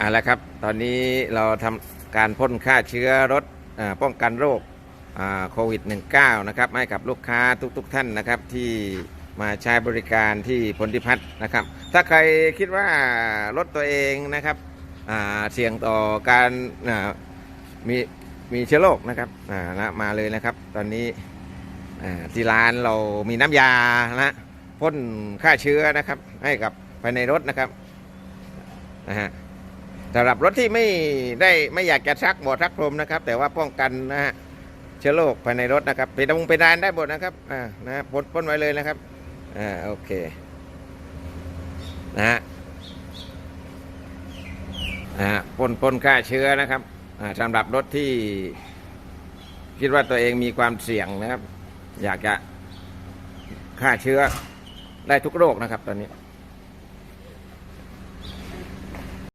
อ่าแล้วครับ ตอนนี้เราทำการพ่นฆ่าเชื้อรถอป้องกันโรคโควิด -19 นะครับให้กับลูกค้าทุกๆทท่านนะครับที่มาใช้บริการที่พลทิพัฒน์นะครับ ถ้าใครคิดว่ารถตัวเองนะครับเสี่ยงต่อการมีมีเชื้อโรคนะครับนะมาเลยนะครับ ตอนนี้ที่ร้านเรามีน้ำยานะพ่นฆ่าเชื้อนะครับ ให้กับภายในรถนะครับนะฮะ สำหรับรถที่ไม่ได้ไม่อยากจะซักหมดซักพรมนะครับ แต่ว่าป้องกันนะฮะเชื้อโรคภายในรถนะครับเป็นดงเป็นดานได้หมดนะครับอ่านะพ่นพ่นไว้เลยนะครับอ่าโอเคนะฮะนะฮะพ่นพ่นฆ่าเชื้อนะครับอ่าสำหรับรถที่คิดว่าตัวเองมีความเสี่ยงนะครับ อยากจะฆ่าเชื้อได้ทุกโรคนะครับตอนนี้